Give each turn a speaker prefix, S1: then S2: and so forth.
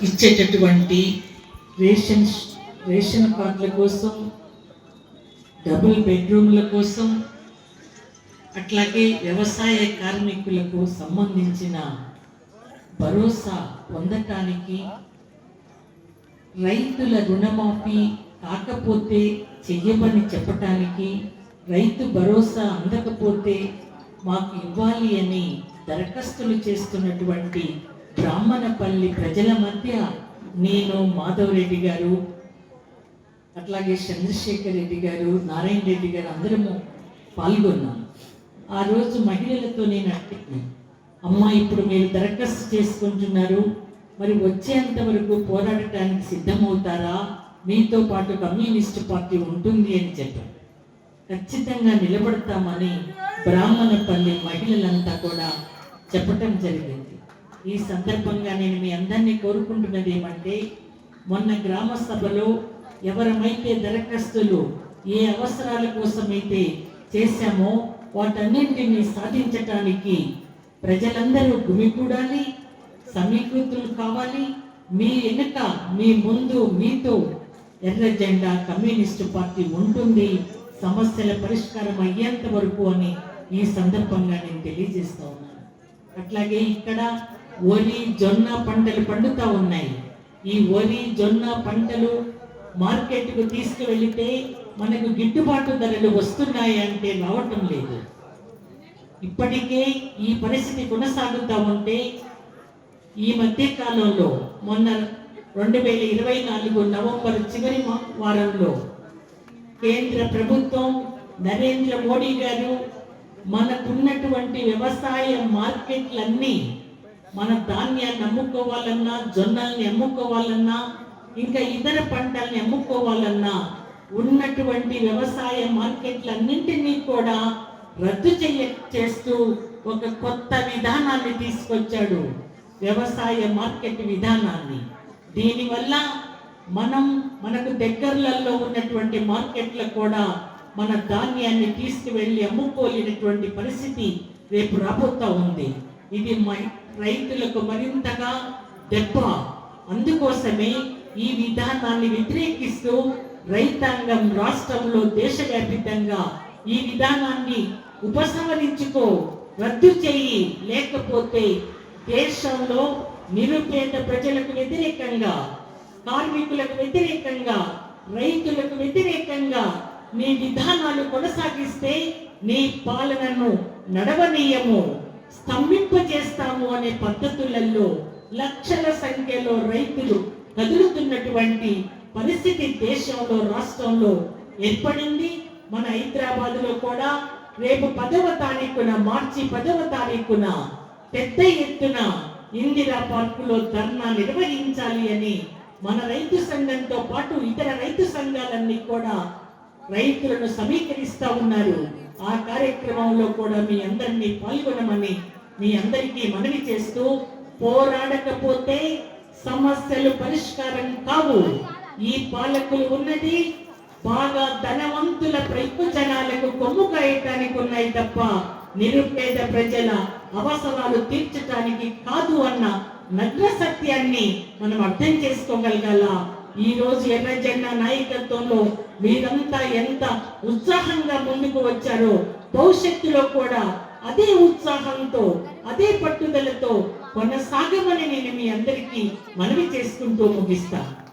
S1: ఇచ్చేటటువంటి ration ration కార్డుల కోసం డబుల్ బెడ్రూమ్ల కోసం అట్లాగే వ్యవసాయ కార్మికులకు సంబంధించిన భరోసా పొందటానికి రైతుల రుణమాఫీ కాకపోతే చెయ్యమని చెప్పటానికి రైతు భరోసా అందకపోతే మాకు ఇవ్వాలి అని దరఖాస్తులు చేస్తున్నటువంటి బ్రాహ్మణపల్లి ప్రజల మధ్య నేను మాధవరెడ్డి గారు అట్లాగే చంద్రశేఖర్ రెడ్డి గారు నారాయణ రెడ్డి గారు అందరము పాల్గొన్నాను ఆ రోజు మహిళలతో నేను అడిగాను అమ్మ ఇప్పుడు మీరు దరఖాస్తు చేసుకుంటున్నారు మరి వచ్చేంత వరకు పోరాడటానికి సిద్ధమవుతారా? మీతో పాటు కమ్యూనిస్ట్ పార్టీ ఉంటుంది అని చెప్పారు. ఖచ్చితంగా నిలబడతామని బ్రాహ్మణపల్లి మహిళలంతా కూడా చెప్పటం జరిగింది. ఈ సందర్భంగా నేను మీ అందరినీ కోరుకుంటున్నది ఏమంటే మొన్న గ్రామ సభలో ఎవరమైతే దరఖాస్తులు ఏ అవసరాల కోసమైతే చేశామో వాటన్నింటినీ సాధించటానికి ప్రజలందరూ గుమికూడాలి సమీకృతులు కావాలి మీ వెనుక మీ ముందు మీతో ఎర్ర జెండా కమ్యూనిస్టు పార్టీ ఉంటుంది సమస్యల పరిష్కారం అయ్యేంత వరకు అని ఈ సందర్భంగా నేను తెలియజేస్తా ఉన్నాను. అట్లాగే ఇక్కడ వరి జొన్న పంటలు పండుతా ఉన్నాయి. ఈ వరి జొన్న పంటలు మార్కెట్కు తీసుకువెళితే మనకు గిట్టుబాటు ధరలు వస్తున్నాయి అంటే రావటం లేదు. ఇప్పటికే ఈ పరిస్థితి కొనసాగుతూ ఉంటే ఈ మధ్య కాలంలో మొన్న రెండు వేల ఇరవై నాలుగు నవంబర్ చివరి వారంలో కేంద్ర ప్రభుత్వం నరేంద్ర మోడీ గారు మనకున్నటువంటి వ్యవసాయ మార్కెట్లన్నీ మన ధాన్యాన్ని అమ్ముకోవాలన్నా జొన్నల్ని అమ్ముకోవాలన్నా ఇంకా ఇతర పంటల్ని అమ్ముకోవాలన్నా ఉన్నటువంటి వ్యవసాయ మార్కెట్లన్నింటినీ కూడా రద్దు చేయ చేస్తూ ఒక కొత్త విధానాన్ని తీసుకొచ్చాడు వ్యవసాయ మార్కెట్ విధానాన్ని. దీనివల్ల మనం మనకు దగ్గరలలో ఉన్నటువంటి మార్కెట్లో కూడా మన ధాన్యాన్ని తీసుకువెళ్ళి అమ్ముకోలేనటువంటి పరిస్థితి రేపు రాబోతా ఉంది. ఇది మై- రైతులకు మరింతగా దెబ్బ. అందుకోసమే ఈ విధానాన్ని వ్యతిరేకిస్తూ రైతాంగం రాష్ట్రంలో దేశవ్యాపితంగా ఈ విధానాన్ని ఉపసంహరించుకో రద్దు చేయి లేకపోతే దేశంలో నిరుపేద ప్రజలకు వ్యతిరేకంగా కార్మికులకు వ్యతిరేకంగా రైతులకు వ్యతిరేకంగా నీ విధానాలు కొనసాగిస్తే నీ పాలనను నడవనీయము. స్తంభింపజేస్తాము అనే పద్ధతులలో లక్షల సంఖ్యలో రైతులు కదులుతున్నటువంటి పరిస్థితి దేశంలో రాష్ట్రంలో ఏర్పడింది. మన హైదరాబాద్లో కూడా రేపు పదవ తారీఖున మార్చి పదవ తారీఖున పెద్ద ఎత్తున ఇందిరా పార్కులో ధర్నా నిర్వహించాలి అని మన రైతు సంఘంతో పాటు ఇతర రైతు సంఘాలన్నీ కూడా రైతులను సమీకరిస్తా ఉన్నారు. ఆ కార్యక్రమంలో కూడా మీ అందరినీ పాల్గొనమని మీ అందరికీ మనవి చేస్తూ పోరాడకపోతే సమస్యలు పరిష్కారం కావు. ఈ పాలకులు ఉన్నది బాగా ధనవంతుల ప్రయోజనాలకు కొమ్ము కాయటానికి ఉన్నాయి తప్ప నిరుపేద ప్రజల అవసరాలు తీర్చటానికి కాదు అన్న నగ్న సత్యాన్ని మనం అర్థం చేసుకోగలగాల? ఈ రోజు ఎర్ర జెండా నాయకత్వంలో మీరంతా ఎంత ఉత్సాహంగా ముందుకు వచ్చారో భవిష్యత్తులో కూడా అదే ఉత్సాహంతో అదే పట్టుదలతో కొనసాగమని నేను మీ అందరికీ మనవి చేసుకుంటూ ముగిస్తాను